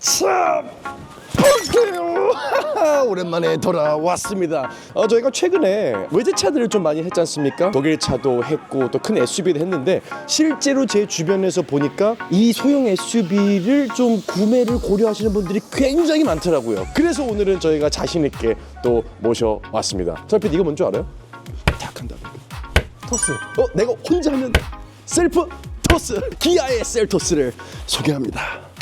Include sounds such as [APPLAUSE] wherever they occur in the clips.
참 볼게요. [LAUGHS] 오랜만에 돌아왔습니다. 어, 저희가 최근에 외제차들을 좀 많이 했지 않습니까? 독일차도 했고 또 큰 SUV도 했는데 실제로 제 주변에서 보니까 이 소형 SUV를 좀 구매를 고려하시는 분들이 굉장히 많더라고요. 그래서 오늘은 저희가 자신 있게 또 모셔왔습니다. 설피 이거 뭔지 알아요? 딱 한다. 토스. 어, 내가 혼자 하면 셀프 토스 기아의 셀토스를 소개합니다.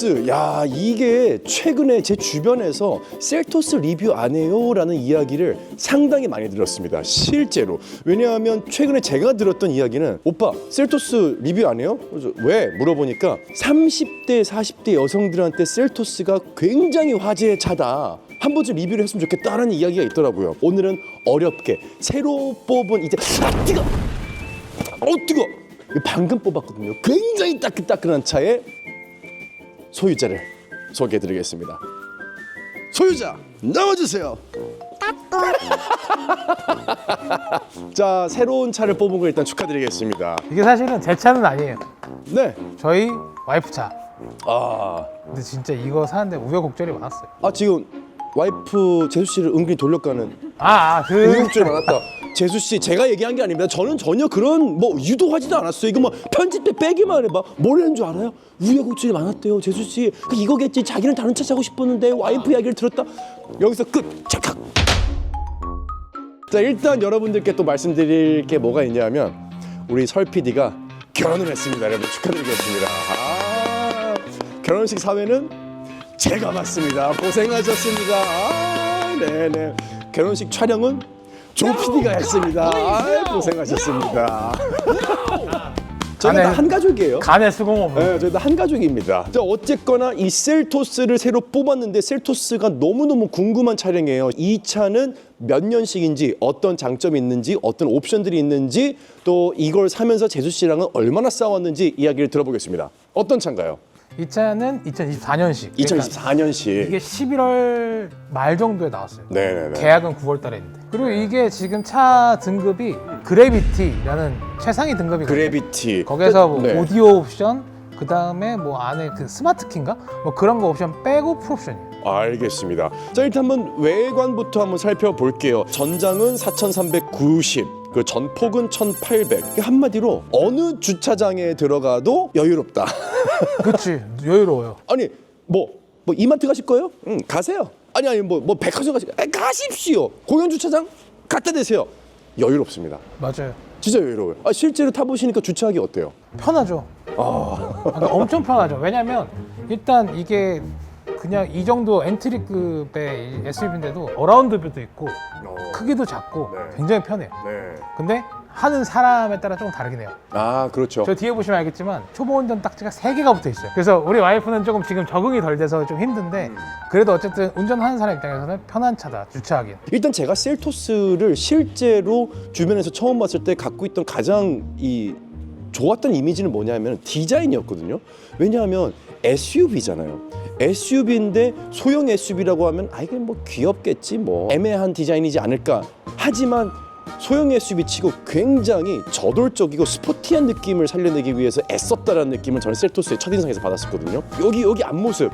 셀토스 야 이게 최근에 제 주변에서 셀토스 리뷰 안 해요라는 이야기를 상당히 많이 들었습니다 실제로. 왜냐하면 최근에 제가 들었던 이야기는 오빠 셀토스 리뷰 안 해요? 그래서 왜? 물어보니까 30대 40대 여성들한테 셀토스가 굉장히 화제의 차다. 한 번쯤 리뷰를 했으면 좋겠다라는 이야기가 있더라고요. 오늘은 어렵게 새로 뽑은 이제 아 뜨거! 어 뜨거! 방금 뽑았거든요. 굉장히 따끈따끈한 차에 소유자를 소개해 드리겠습니다. 소유자 나와 주세요. [LAUGHS] 자 새로운 차를 뽑은 거 일단 축하드리겠습니다. 이게 사실은 제 차는 아니에요. 네. 저희 와이프 차. 아, 근데 진짜 이거 사는데 우여곡절이 많았어요. 아 지금 와이프 재수 씨를 은근히 돌려가는 아, 아 그. 우여곡절이 많았다. 재수 씨 제가 얘기한 게 아닙니다. 저는 전혀 그런 뭐 유도하지도 않았어요. 이거 뭐 편집 때 빼기만 해봐. 뭘 했는 줄 알아요? 우여곡절이 많았대요. 재수 씨. 그 이거겠지. 자기는 다른 차 사고 싶었는데 와이프 이야기를 들었다. 여기서 끝. 찰칵. 자 일단 여러분들께 또 말씀드릴 게 뭐가 있냐면 우리 설 PD가 결혼을 했습니다. 여러분 축하드리겠습니다. 아, 결혼식 사회는 제가 맡습니다. 고생하셨습니다. 아, 네네. 결혼식 촬영은 조 PD가 했습니다. 아, 고생하셨습니다. 저희가 다 안에- 한 가족이에요. 간에 수공 없는. 네, 저희 다 한 가족입니다. 자, 어쨌거나 이 셀토스를 새로 뽑았는데 셀토스가 너무너무 궁금한 차량이에요. 이 차는 몇 년식인지, 어떤 장점이 있는지, 어떤 옵션들이 있는지, 또 이걸 사면서 재수 씨랑은 얼마나 싸웠는지 이야기를 들어보겠습니다. 어떤 차인가요? 이 차는 2024년식. 2024년식. 이게 11월 말 정도에 나왔어요. 네네네. 계약은 9월 달에 했는데. 그리고 이게 지금 차 등급이 그래비티라는 최상위 등급이거든요. 그래비티. 거기서 뭐 네. 오디오 옵션, 그 다음에 뭐 안에 그 스마트 키인가? 뭐 그런 거 옵션 빼고 풀옵션이에요. 알겠습니다. 자 일단 한번 외관부터 한번 살펴볼게요. 전장은 4,390, 그 전폭은 1,800. 한마디로 어느 주차장에 들어가도 여유롭다. [LAUGHS] 그치, 여유로워요. 아니 뭐 뭐 이마트 가실 거예요? 응 가세요. 아니 아니 뭐 뭐 백화점 가실 거예요? 가십시오. 공영 주차장 갖다 대세요. 여유롭습니다. 맞아요. 진짜 여유로워요. 아 실제로 타보시니까 주차하기 어때요? 편하죠. 아, 그러니까 엄청 편하죠. 왜냐면 일단 이게 그냥 이 정도 엔트리급의 SUV인데도 어라운드 뷰도 있고 크기도 작고 네. 굉장히 편해요. 네. 근데 하는 사람에 따라 조금 다르긴 해요. 아 그렇죠. 저 뒤에 보시면 알겠지만 초보 운전 딱지가 세개가 붙어 있어요. 그래서 우리 와이프는 조금 지금 적응이 덜 돼서 좀 힘든데 그래도 어쨌든 운전하는 사람 입장에서는 편한 차다, 주차하기. 일단 제가 셀토스를 실제로 주변에서 처음 봤을 때 갖고 있던 가장 이 좋았던 이미지는 뭐냐면 디자인이었거든요. 왜냐하면 SUV잖아요. SUV인데 소형 SUV라고 하면 아 이게 뭐 귀엽겠지 뭐 애매한 디자인이지 않을까. 하지만 소형 SUV 치고 굉장히 저돌적이고 스포티한 느낌을 살려내기 위해서 애썼다라는 느낌을 저는 셀토스의 첫인상에서 받았었거든요. 여기 여기 앞모습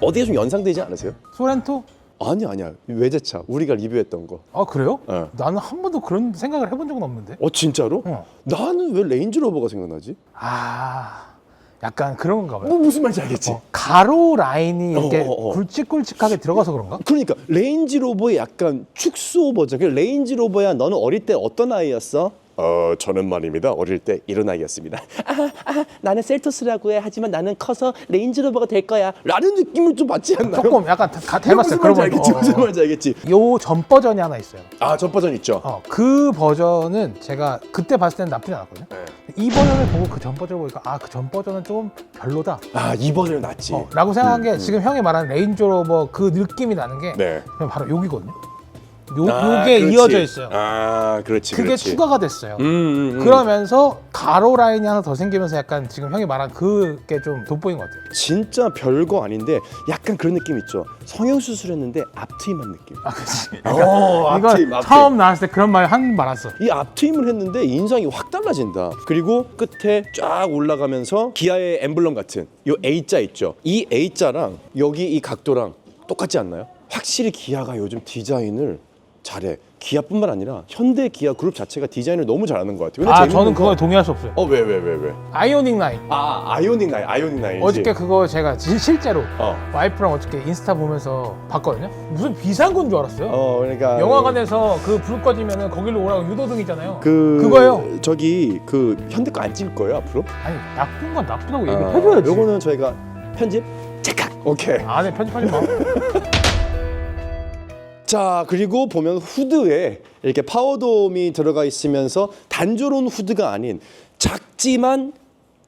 어디에 좀 연상되지 않으세요? 소렌토? 아니야 아니야 외제차 우리가 리뷰했던 거. 아 그래요? 네. 나는 한 번도 그런 생각을 해본 적은 없는데. 어 진짜로? 어. 나는 왜 레인지로버가 생각나지? 아 약간 그런 건가 봐요. 뭐 무슨 말인지 알겠지? 어, 가로 라인이 이렇게 어, 어, 어. 굵직굵직하게 들어가서 그런가? 그러니까 레인지로버의 약간 축소 버전. 그 레인지로버야 너는 어릴 때 어떤 아이였어? 어 저는 말입니다 어릴 때 이런 아이였습니다. [LAUGHS] 아, 아 나는 셀토스라고 해 하지만 나는 커서 레인지로버가 될 거야. 라는 느낌을 좀 받지 않나요? 조금 약간 다, 닮았어요. 말인지 그러고 알겠지? 무슨 어, 어. 말인지 알겠지? 요전 버전이 하나 있어요. 아 전 버전 있죠. 어, 그 버전은 제가 그때 봤을 때는 나쁘지 않았거든요. 네. 이 버전을 보고 그 전 버전을 보니까 아 그 전 버전은 좀 별로다. 아 이 버전이 낫지. 어, 라고 생각한 게 지금 형이 말하는 레인저로버 그 느낌이 나는 게 네. 바로 여기거든요. 요, 아, 요게 그렇지. 이어져 있어요. 아 그렇지. 그게 그렇지. 추가가 됐어요. 음, 음, 음. 그러면서 가로 라인이 하나 더 생기면서 약간 지금 형이 말한 그게 좀 돋보인 것 같아요. 진짜 별거 아닌데 약간 그런 느낌 있죠. 성형 수술했는데 앞트임한 느낌. 아, 그치. 어, 이거 앞트임, 앞트임. 처음 나왔을 때 그런 말 한말 왔어. 이 앞트임을 했는데 인상이 확 달라진다. 그리고 끝에 쫙 올라가면서 기아의 엠블럼 같은 요 A자 있죠. 이 A자랑 여기 이 각도랑 똑같지 않나요? 확실히 기아가 요즘 디자인을 잘해. 기아뿐만 아니라 현대 기아 그룹 자체가 디자인을 너무 잘하는 것 같아요. 아, 저는 건- 그거에 동의할 수 없어요. 어왜 왜 왜 왜? 아이오닉 라인. 아 아이오닉 나인 아이오닉 나인. 어저께 그거 제가 진- 실제로 어. 와이프랑 어저께 인스타 보면서 봤거든요. 무슨 비상구인 줄 알았어요. 어 그러니까 영화관에서 그 불 꺼지면은 거기로 오라고 유도등 있잖아요. 그 그거요. 저기 그 현대 거 안 찍을 거예요 앞으로? 아니 나쁜 건 나쁘다고 아, 얘기를 해줘야지. 요거는 저희가 편집 체크. 오케이. 안에 편집하지 마. [LAUGHS] 자 그리고 보면 후드에 이렇게 파워돔이 들어가 있으면서 단조로운 후드가 아닌 작지만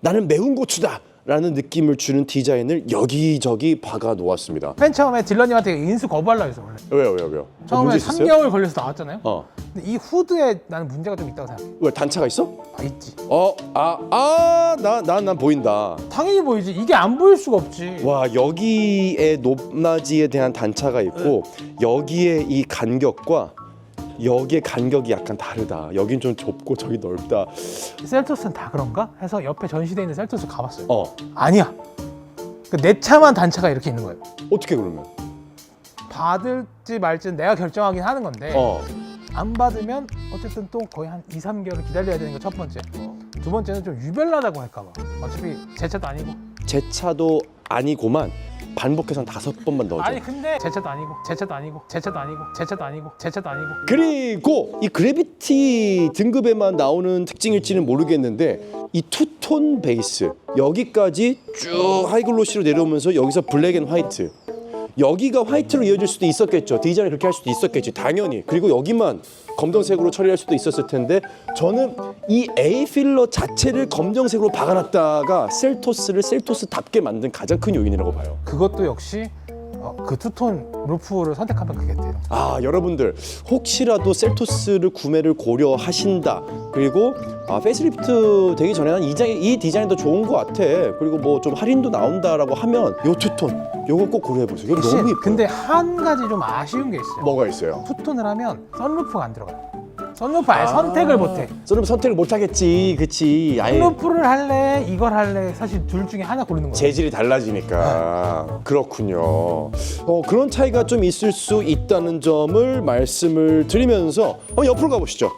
나는 매운 고추다. 라는 느낌을 주는 디자인을 여기저기 박아 놓았습니다. 맨 처음에 딜러님한테 인수 거부하려고 했어 원래. 왜요, 왜요, 왜요? 어, 처음에 문제 있었어요? 3개월 걸려서 나왔잖아요. 어, 근데 이 후드에 나는 문제가 좀 있다고 생각해. 왜 단차가 있어? 아 있지. 어, 아, 아, 나, 나, 난 보인다. 당연히 보이지. 이게 안 보일 수가 없지. 와, 여기에 높낮이에 대한 단차가 있고 여기에 이 간격과 여기의 간격이 약간 다르다. 여긴 좀 좁고 저기 넓다. 셀토스는 다 그런가? 해서 옆에 전시돼 있는 셀토스 가봤어요. 어, 아니야. 그 내 차만 단차가 이렇게 있는 거예요. 어떻게 그러면? 받을지 말지는 내가 결정하긴 하는 건데 어, 안 받으면 어쨌든 또 거의 한 2, 3개월 기다려야 되는 거 첫 번째. 두 번째는 좀 유별나다고 할까 봐. 어차피 제 차도 아니고. 제 차도 아니고만 반복해서 한 다섯 번만 넣어줘. 아니 근데 제 차도 아니고 제 차도 아니고 제 차도 아니고 제 차도 아니고 제 차도 아니고 그리고 이 그래비티 등급에만 나오는 특징일지는 모르겠는데 이 투톤 베이스 여기까지 쭉 하이글로시로 내려오면서 여기서 블랙 앤 화이트 여기가 화이트로 이어질 수도 있었겠죠. 디자인을 그렇게 할 수도 있었겠지. 당연히. 그리고 여기만 검정색으로 처리할 수도 있었을 텐데 저는 이 A 필러 자체를 검정색으로 박아놨다가 셀토스를 셀토스답게 만든 가장 큰 요인이라고 봐요. 그것도 역시 어, 그 투톤 루프를 선택하면 그겠대요. 아 여러분들 혹시라도 셀토스를 구매를 고려하신다 그리고 아, 페이스리프트 되기 전에 는 이, 자- 이 디자인도 좋은 것 같아 그리고 뭐 좀 할인도 나온다라고 하면 요 투톤 요거 꼭 고려해 보세요 이거 대신 너무 이뻐요 근데 한 가지 좀 아쉬운 게 있어요. 뭐가 있어요? 투톤을 하면 썬루프가 안 들어가요. 썬루프 아예 선택을 못해. 저는 선택을 못 하겠지 그치 아예 썬루프를 할래 이걸 할래 사실 둘 중에 하나 고르는 거예요. 재질이 달라지니까 그렇군요. 어, 그런 차이가 좀 있을 수 있다는 점을 말씀을 드리면서 한번 옆으로 가보시죠.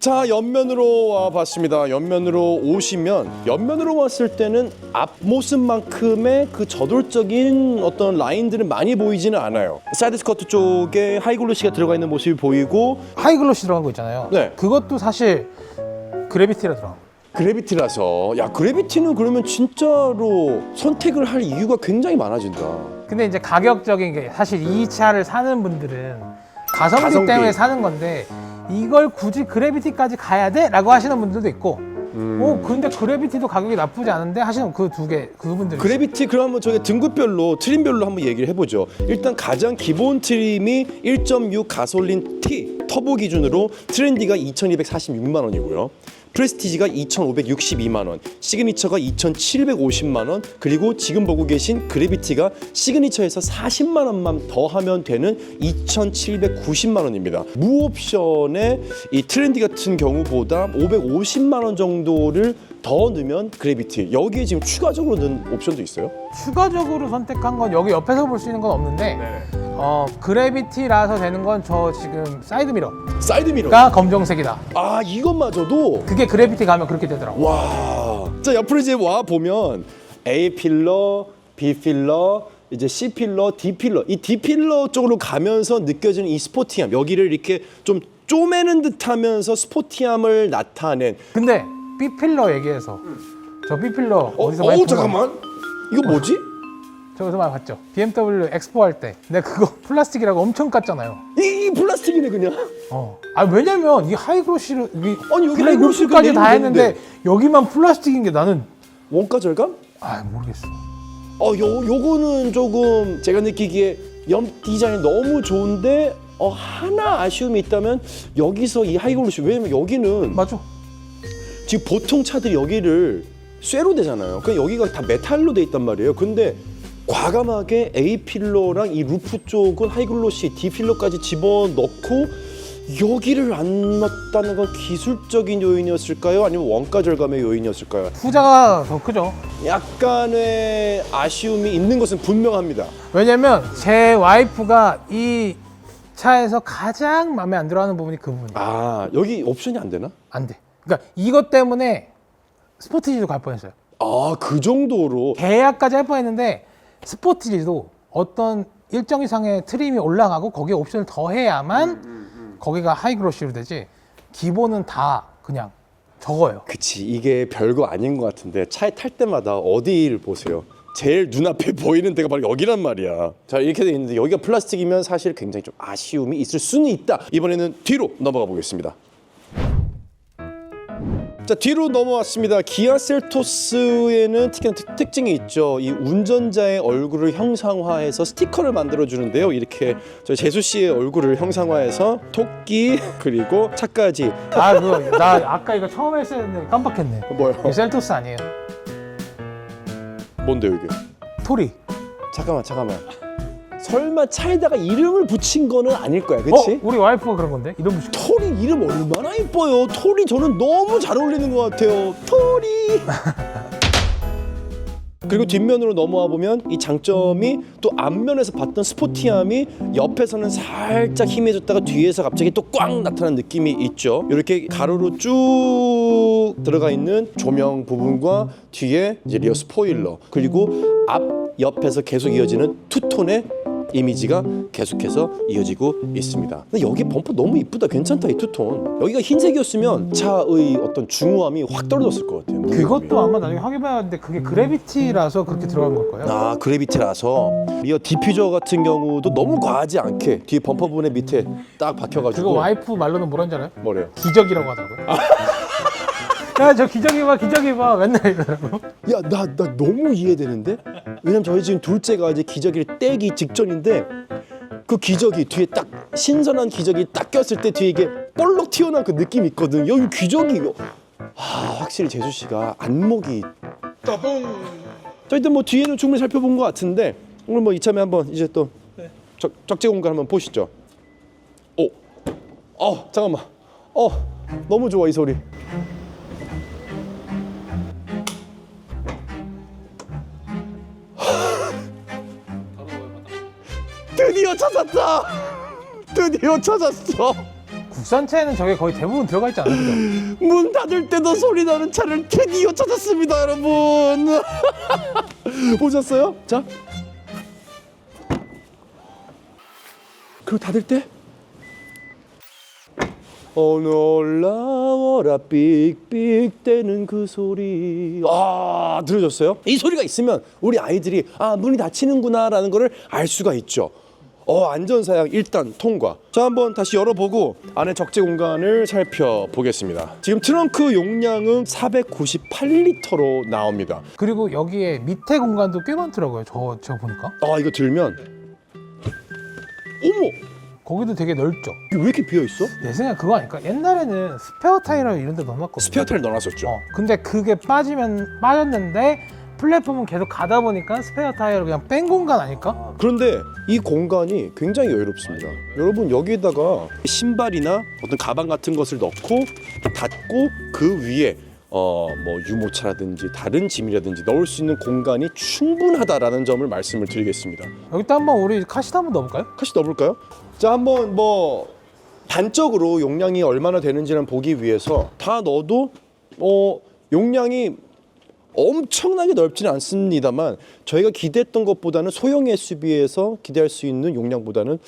자 옆면으로 와 봤습니다. 옆면으로 오시면 옆면으로 왔을 때는 앞모습만큼의 그 저돌적인 어떤 라인들은 많이 보이지는 않아요. 사이드 스커트 쪽에 하이글로시가 들어가 있는 모습이 보이고 하이글로시 들어간 거 있잖아요. 네. 그것도 사실 그래비티라 들어간 거. 그래비티라서 야 그래비티는 그러면 진짜로 선택을 할 이유가 굉장히 많아진다. 근데 이제 가격적인 게 사실 이 차를 사는 분들은 가성비, 가성비. 때문에 사는 건데 이걸 굳이 그래비티까지 가야 돼? 라고 하시는 분들도 있고 음. 오 근데 그래비티도 가격이 나쁘지 않은데 하시는 그 두 개 그분들 그래비티 그러면 저희 등급별로 트림별로 한번 얘기를 해보죠. 일단 가장 기본 트림이 1.6 가솔린 T 터보 기준으로 트렌디가 2,246만 원이고요. 프레스티지가 2,562만 원, 시그니처가 2,750만 원, 그리고 지금 보고 계신 그래비티가 시그니처에서 40만 원만 더하면 되는 2,790만 원입니다. 무옵션의 이 트렌디 같은 경우보다 550만 원 정도를 더 넣으면 그래비티. 여기에 지금 추가적으로 넣은 옵션도 있어요? 추가적으로 선택한 건 여기 옆에서 볼 수 있는 건 없는데 어 그래비티라서 되는 건 저 지금 사이드 미러가 사이드 미러. 검정색이다. 아 이것마저도? 그게 그래비티 가면 그렇게 되더라고 와. 자 옆으로 이제 와 보면 A 필러, B 필러, 이제 C 필러, D 필러. 이 D 필러 쪽으로 가면서 느껴지는 이 스포티함. 여기를 이렇게 좀 쪼매는 듯하면서 스포티함을 나타낸 근데 B 필러 얘기해서 저 B 필러 어, 어디서 많이 어 본 거- 잠깐만 이거 뭐지? 저기서 많이 봤죠. BMW 엑스포 할 때 내가 그거 [LAUGHS] 플라스틱이라고 엄청 깠잖아요. 이, 이 플라스틱이네 그냥 어. 아 왜냐면 이 하이그로시를 이 아니, 여기 하이그로시가 루프까지 다 내리면 했는데 여기만 플라스틱인 게 나는 원가 절감? 아 모르겠어. 어, 요, 요거는 조금 제가 느끼기에 염 디자인이 너무 좋은데 어, 하나 아쉬움이 있다면 여기서 이 하이글로시 왜냐면 여기는 맞아. 지금 보통 차들이 여기를 쇠로 되잖아요. 그냥 여기가 다 메탈로 돼 있단 말이에요. 근데 과감하게 A 필러랑 이 루프 쪽은 하이글로시 D 필러까지 집어넣고 여기를 안 넣었다는 건 기술적인 요인이었을까요? 아니면 원가 절감의 요인이었을까요? 후자가 더 크죠. 약간의 아쉬움이 있는 것은 분명합니다. 왜냐면 제 와이프가 이 차에서 가장 마음에 안 들어하는 부분이 그 부분이야. 아 여기 옵션이 안 되나? 안 돼. 그러니까 이것 때문에 스포티지도 갈 뻔했어요. 아 그 정도로 계약까지 할 뻔했는데 스포티지도 어떤 일정 이상의 트림이 올라가고 거기에 옵션을 더해야만 거기가 하이그로시로 되지. 기본은 다 그냥 적어요. 그치 이게 별거 아닌 것 같은데 차에 탈 때마다 어디를 보세요 제일 눈앞에 [LAUGHS] 보이는 데가 바로 여기란 말이야 자 이렇게 돼 있는데 여기가 플라스틱이면 사실 굉장히 좀 아쉬움이 있을 수는 있다 이번에는 뒤로 넘어가 보겠습니다 자 뒤로 넘어왔습니다. 기아 셀토스에는 특이한 특, 특징이 있죠. 이 운전자의 얼굴을 형상화해서 스티커를 만들어 주는데요. 이렇게 저 재수 씨의 얼굴을 형상화해서 토끼 그리고 차까지. 아, 그거 나 아까 이거 처음 했었는데 깜빡했네. 뭐요? 이거 셀토스 아니에요. 뭔데 이게? 토리. 잠깐만 잠깐만 설마 차에다가 이름을 붙인 거는 아닐 거야 그치? 어? 우리 와이프가 그런 건데? 이름 붙이 토리 이름 얼마나 이뻐요 토리 저는 너무 잘 어울리는 것 같아요 토리 [LAUGHS] 그리고 뒷면으로 넘어와 보면 이 장점이 또 앞면에서 봤던 스포티함이 옆에서는 살짝 희미해졌다가 뒤에서 갑자기 또 꽝 나타나는 느낌이 있죠 이렇게 가로로 쭉 들어가 있는 조명 부분과 뒤에 이제 리어 스포일러 그리고 앞 옆에서 계속 이어지는 투톤의 이미지가 계속해서 이어지고 있습니다. 근데 여기 범퍼 너무 이쁘다, 괜찮다 이 투톤. 여기가 흰색이었으면 차의 어떤 중후함이 확 떨어졌을 것 같아요. 그것도 아마 나중에 확인해봤는데 그게 그래비티라서 그렇게 들어간 걸 거예요. 아 그래비티라서 리어 디퓨저 같은 경우도 너무 과하지 않게 뒤에 범퍼 부분의 밑에 딱 박혀가지고 그거 와이프 말로는 뭐라는 줄 알아요? 뭐래요? 기적이라고 하더라고요. [LAUGHS] 야, 저 기적이 봐, 기적이 봐. 맨날 이러더라고. 야 나 나 너무 이해되는데? 왜냐면 저희 지금 둘째가 이제 기저귀를 떼기 직전인데 그 기저귀 뒤에 딱 신선한 기저귀 딱 꼈을 때 뒤에 이게 볼록 튀어나온 그 느낌 이 있거든. 여기 기저귀. 아 확실히 재수 씨가 안목이 자 일단 뭐 뒤에는 충분히 살펴본 것 같은데 오늘 뭐 이참에 한번 이제 또 적, 적재 공간 한번 보시죠. 오, 어 잠깐만. 어 너무 좋아 이 소리 드디어 찾았다 드디어 찾았어 국산차에는 저게 거의 대부분 들어가 있지 않아요? 그죠? 문 닫을 때도 소리 나는 차를 드디어 찾았습니다 여러분 [LAUGHS] 보셨어요? 자 그리고 닫을 때 어느 올라와라 삑삑 대는 그 소리 아 들으셨어요? 이 소리가 있으면 우리 아이들이 아 문이 닫히는구나라는 거를 알 수가 있죠 어 안전사양 일단 통과 자 한번 다시 열어보고 안에 적재 공간을 살펴보겠습니다 지금 트렁크 용량은 498리터로 나옵니다 그리고 여기에 밑에 공간도 꽤 많더라고요. 저, 저 보니까. 아 이거 들면 어머 거기도 되게 넓죠. 이게 왜 이렇게 비어있어? 내 생각 그거 아닐까? 옛날에는 스페어 타이어 이런 데 넣어놨거든요. 스페어 타일 넣어놨었죠 어, 근데 그게 빠지면 빠졌는데 플랫폼은 계속 가다 보니까 스페어 타이어를 그냥 뺀 공간 아닐까? 그런데 이 공간이 굉장히 여유롭습니다. 여러분 여기에다가 신발이나 어떤 가방 같은 것을 넣고 닫고 그 위에 어 뭐 유모차라든지 다른 짐이라든지 넣을 수 있는 공간이 충분하다라는 점을 말씀을 드리겠습니다. 여기다 한번 우리 카시트 한번 넣어볼까요? 같이 넣어볼까요? 자 한번 뭐 단적으로 용량이 얼마나 되는지를 보기 위해서 다 넣어도 어 용량이 엄청나게 넓지는 않습니다만 저희가 기대했던 것보다는 소형 SUV에서 기대할 수 있는 용량보다는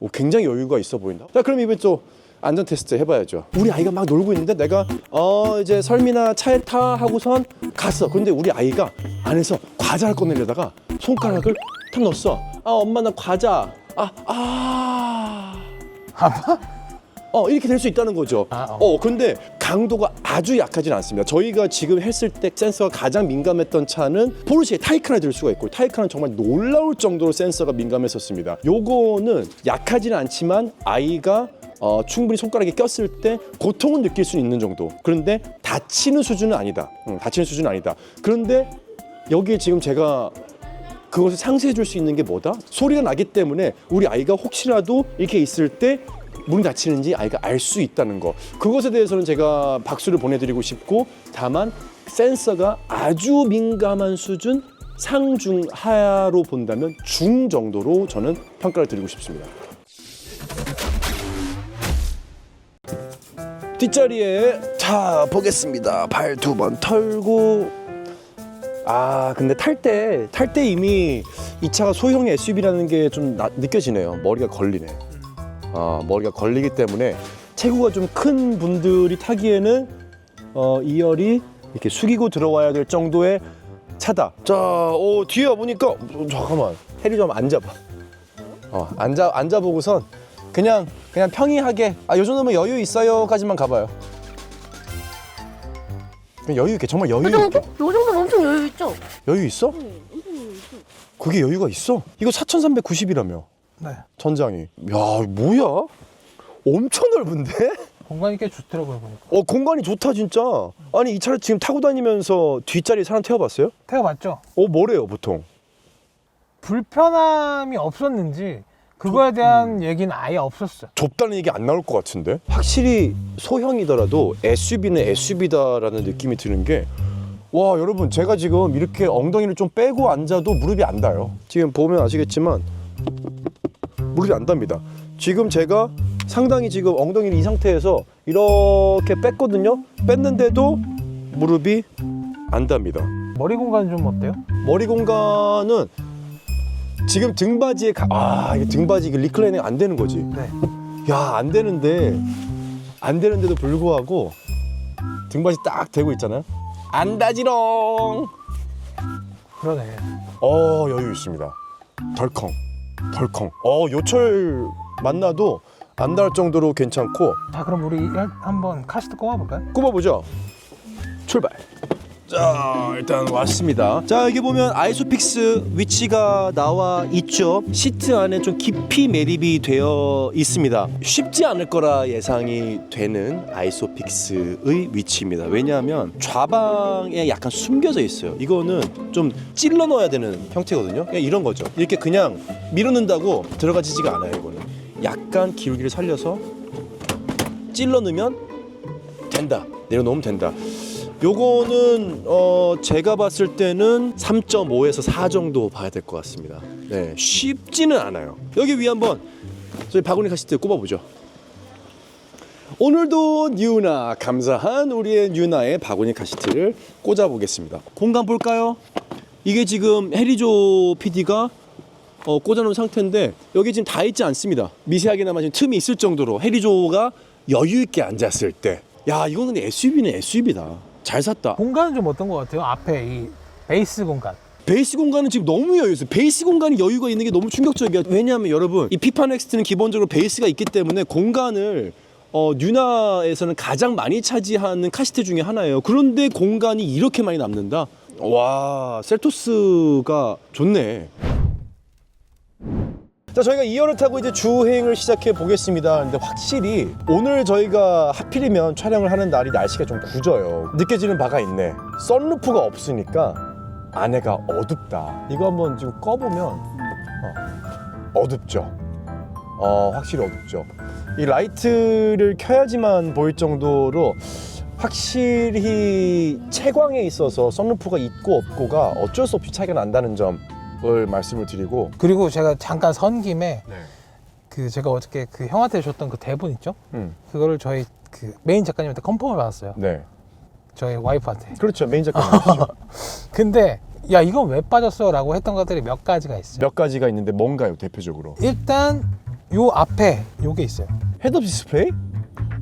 오, 굉장히 여유가 있어 보인다. 자, 그럼 이번 또 안전 테스트 해봐야죠. 우리 아이가 막 놀고 있는데 내가 어 이제 설미나 차에 타 하고선 갔어. 근데 우리 아이가 안에서 과자를 꺼내려다가 손가락을 탁 넣었어. 아 엄마 나 과자. 아 아. 아마 어 이렇게 될 수 있다는 거죠. 아, 어. 어 근데 강도가 아주 약하진 않습니다. 저희가 지금 했을 때 센서가 가장 민감했던 차는 포르쉐 타이칸을 들 수가 있고 타이칸은 정말 놀라울 정도로 센서가 민감했었습니다. 요거는 약하지는 않지만 아이가 어, 충분히 손가락에 꼈을 때 고통은 느낄 수 있는 정도. 그런데 다치는 수준은 아니다. 응, 다치는 수준은 아니다. 그런데 여기에 지금 제가 그것을 상쇄해 줄 수 있는 게 뭐다? 소리가 나기 때문에 우리 아이가 혹시라도 이렇게 있을 때 문이 닫히는지 아이가 알 수 있다는 거. 그것에 대해서는 제가 박수를 보내드리고 싶고 다만 센서가 아주 민감한 수준 상중하로 본다면 중 정도로 저는 평가를 드리고 싶습니다. 뒷자리에 자 보겠습니다. 발 두 번 털고 아 근데 탈 때 탈 때 이미 이 차가 소형의 SUV라는 게 좀 느껴지네요. 머리가 걸리네. 아 머리가 걸리기 때문에 체구가 좀 큰 분들이 타기에는 어 2열이 이렇게 숙이고 들어와야 될 정도의 차다. 자, 어 뒤에 와 보니까 어, 잠깐만 해리 좀 앉아봐. 어 앉아 앉아 보고선 그냥 그냥 평이하게 아 요 정도면 여유 있어요까지만 가봐요. 그냥 여유 있게 정말 여유 그 있게. 정도? 요 정도면 엄청 여유 있죠? 여유 있어? 그게 여유가 있어? 이거 4,390이라며 네. 천장이. 야 뭐야? 엄청 넓은데? 공간이 꽤 좋더라고요 보니까. 어 공간이 좋다 진짜. 아니 이 차를 지금 타고 다니면서 뒷자리 사람 태워봤어요? 태가 맞죠? 어 뭐래요 보통? 불편함이 없었는지 그거에 대한 얘기는 아예 없었어요. 좁다는 얘기 안 나올 것 같은데? 확실히 소형이더라도 SUV는 SUV다라는 느낌이 드는 게 와 여러분 제가 지금 이렇게 엉덩이를 좀 빼고 앉아도 무릎이 안 닿아요 지금 보면 아시겠지만 무릎이 안 닿습니다 지금 제가 상당히 지금 엉덩이를 이 상태에서 이렇게 뺐거든요 뺐는데도 무릎이 안 닿습니다 머리 공간은 좀 어때요? 머리 공간은 지금 등받이에 가... 아 이게 등받이 이게 리클라이닝 안 되는 거지 네. 야 안 되는데 안 되는데도 불구하고 등받이 딱 대고 있잖아요. 안 다지롱. 그러네. 어 여유 있습니다. 덜컹 덜컹. 어 요철 만나도 안 닿을 정도로 괜찮고 자 그럼 우리 일- 한번 카시트 꼽아볼까요? 꼽아보죠. 출발. 자 일단 왔습니다. 자 여기 보면 아이소픽스 위치가 나와 있죠. 시트 안에 좀 깊이 매립이 되어 있습니다. 쉽지 않을 거라 예상이 되는 아이소픽스의 위치입니다. 왜냐하면 좌방에 약간 숨겨져 있어요. 이거는 좀 찔러 넣어야 되는 형태거든요. 그냥 이런 거죠. 이렇게 그냥 밀어넣는다고 들어가지지가 않아요. 이거는 약간 기울기를 살려서 찔러 넣으면 된다. 내려놓으면 된다. 요거는 어 제가 봤을 때는 3.5에서 4 정도 봐야 될 것 같습니다. 네, 쉽지는 않아요. 여기 위에 한번 저희 바구니 카시트 꼽아보죠. 오늘도 뉴나 감사한 우리의 뉴나의 바구니 카시트를 꽂아 보겠습니다. 공간 볼까요? 이게 지금 해리조 PD가 어, 꽂아놓은 상태인데 여기 지금 다 있지 않습니다. 미세하게나마 지금 틈이 있을 정도로 해리조가 여유 있게 앉았을 때, 야 이거는 SUV는 SUV다. 잘 샀다. 공간은 좀 어떤 것 같아요? 앞에 이 베이스 공간. 베이스 공간은 지금 너무 여유 있어요. 베이스 공간이 여유가 있는 게 너무 충격적이야. 왜냐하면 여러분 이 피파 넥스트는 기본적으로 베이스가 있기 때문에 공간을 어, 뉴나에서는 가장 많이 차지하는 카시트 중에 하나예요. 그런데 공간이 이렇게 많이 남는다. 와 셀토스가 좋네. 자 저희가 2열을 타고 이제 주행을 시작해 보겠습니다. 근데 확실히 오늘 저희가 하필이면 촬영을 하는 날이 날씨가 좀 굳어요. 느껴지는 바가 있네. 썬루프가 없으니까 안에가 어둡다. 이거 한번 지금 꺼보면 어, 어둡죠. 어 확실히 어둡죠. 이 라이트를 켜야지만 보일 정도로 확실히 채광에 있어서 썬루프가 있고 없고가 어쩔 수 없이 차이가 난다는 점 을 말씀을 드리고 그리고 제가 잠깐 선 김에 네. 그 제가 어저께 그 형한테 줬던 그 대본 있죠? 음. 그거를 저희 그 메인 작가님한테 컨펌을 받았어요. 네. 저희 와이프한테. 그렇죠. 메인 작가님이시죠. [LAUGHS] 근데 야 이건 왜 빠졌어라고 했던 것들이 몇 가지가 있어요. 몇 가지가 있는데 뭔가요, 대표적으로? 일단 요 앞에 요게 있어요. 헤드업 디스플레이?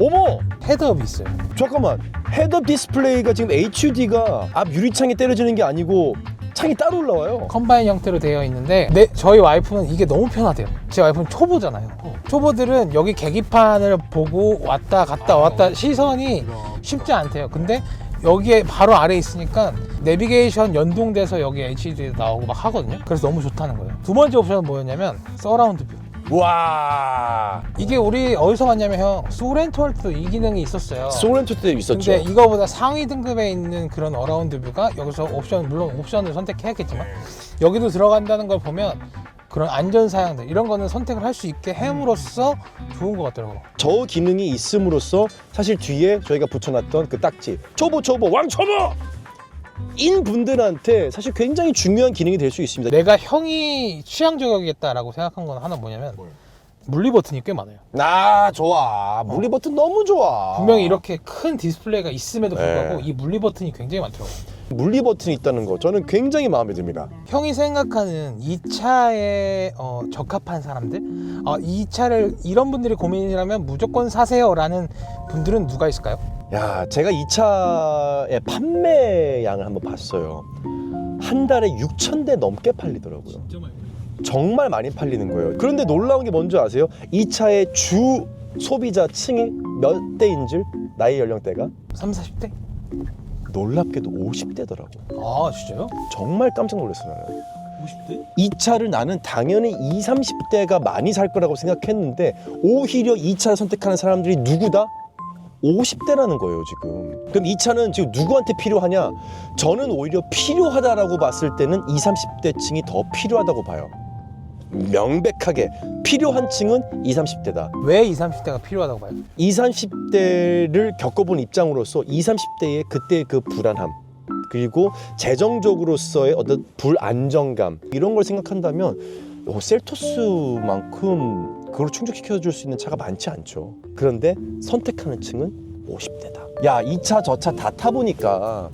어머! 헤드업이 있어요. 잠깐만. 헤드업 디스플레이가 지금 HUD가 앞 유리창에 때려지는 게 아니고 창이 따로 올라와요. 컴바인 형태로 되어 있는데 내, 저희 와이프는 이게 너무 편하대요. 제 와이프는 초보잖아요. 초보들은 여기 계기판을 보고 왔다 갔다 왔다 시선이 쉽지 않대요. 근데 여기에 바로 아래 있으니까 내비게이션 연동돼서 여기 HD 나오고 막 하거든요. 그래서 너무 좋다는 거예요. 두 번째 옵션은 뭐였냐면 서라운드 뷰. 와. 이게 우리 어디서 봤냐면 형 소렌토할 때도 이 기능이 있었어요. 소렌토 때 있었죠. 근데 이거보다 상위 등급에 있는 그런 어라운드 뷰가 여기서 옵션 물론 옵션을 선택해야겠지만 여기도 들어간다는 걸 보면 그런 안전 사양들 이런 거는 선택을 할 수 있게 함으로써 좋은 것 같더라고요. 저 기능이 있음으로써 사실 뒤에 저희가 붙여놨던 그 딱지 초보 초보 왕 초보 인 분들한테 사실 굉장히 중요한 기능이 될 수 있습니다. 내가 형이 취향 저격이겠다라고 생각한 건 하나 뭐냐면 물리 버튼이 꽤 많아요. 아 좋아 물리 버튼 너무 좋아. 분명히 이렇게 큰 디스플레이가 있음에도 불구하고 네. 이 물리 버튼이 굉장히 많더라고요. 물리 버튼이 있다는 거 저는 굉장히 마음에 듭니다. 형이 생각하는 이 차에 어, 적합한 사람들, 어, 이 차를 이런 분들이 고민이라면 무조건 사세요라는 분들은 누가 있을까요? 야 제가 이 차의 판매량을 한번 봤어요. 한 달에 6천 대 넘게 팔리더라고요. 정말 많이 팔리는 거예요. 그런데 놀라운 게 뭔지 아세요? 이 차의 주 소비자 층이 몇 대인 줄 나이 연령대가 3, 40대? 놀랍게도 50대더라고. 아 진짜요? 정말 깜짝 놀랐어요. 나는. 50대? 이 차를 나는 당연히 20, 30대가 많이 살 거라고 생각했는데 오히려 이 차를 선택하는 사람들이 누구다? 50대라는 거예요 지금. 그럼 이 차는 지금 누구한테 필요하냐? 저는 오히려 필요하다라고 봤을 때는 20, 30대 층이 더 필요하다고 봐요. 명백하게. 필요한 층은 20, 30대다. 왜 20, 30대가 필요하다고 봐요? 20, 30대를 겪어본 입장으로서 20, 30대의 그때의 그 불안함 그리고 재정적으로서의 어떤 불안정감 이런 걸 생각한다면 어, 셀토스만큼 그걸 충족시켜 줄 수 있는 차가 많지 않죠. 그런데 선택하는 층은 50대다. 야, 이 차 저 차 다 타보니까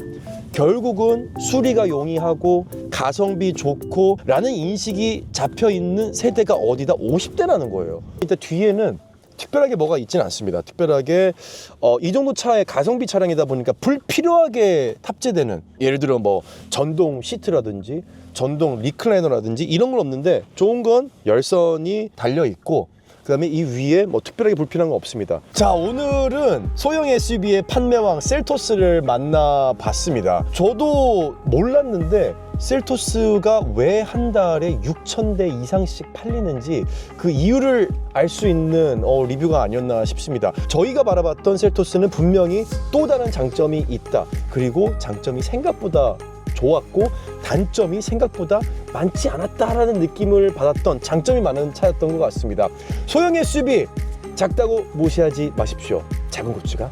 결국은 수리가 용이하고 가성비 좋고 라는 인식이 잡혀 있는 세대가 어디다 50대라는 거예요. 일단 뒤에는 특별하게 뭐가 있지는 않습니다. 특별하게 어, 이 정도 차의 가성비 차량이다 보니까 불필요하게 탑재되는 예를 들어 뭐 전동 시트라든지 전동 리클라이너라든지 이런 건 없는데 좋은 건 열선이 달려 있고 그 다음에 이 위에 뭐 특별하게 불필요한 건 없습니다. 자 오늘은 소형 SUV의 판매왕 셀토스를 만나봤습니다. 저도 몰랐는데 셀토스가 왜 한 달에 6천 대 이상씩 팔리는지 그 이유를 알 수 있는 어, 리뷰가 아니었나 싶습니다. 저희가 바라봤던 셀토스는 분명히 또 다른 장점이 있다. 그리고 장점이 생각보다 좋았고 단점이 생각보다 많지 않았다라는 느낌을 받았던 장점이 많은 차였던 것 같습니다. 소형 SUV 작다고 무시하지 마십시오. 작은 고추가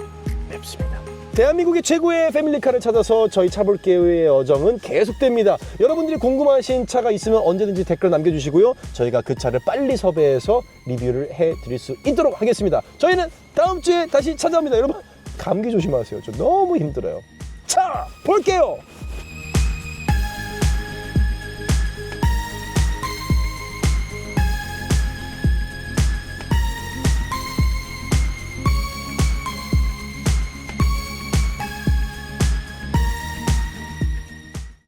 맵습니다. 대한민국의 최고의 패밀리카를 찾아서 저희 차볼게요의 여정은 계속됩니다. 여러분들이 궁금하신 차가 있으면 언제든지 댓글 남겨주시고요. 저희가 그 차를 빨리 섭외해서 리뷰를 해드릴 수 있도록 하겠습니다. 저희는 다음 주에 다시 찾아옵니다. 여러분 감기 조심하세요. 저 너무 힘들어요. 차 볼게요.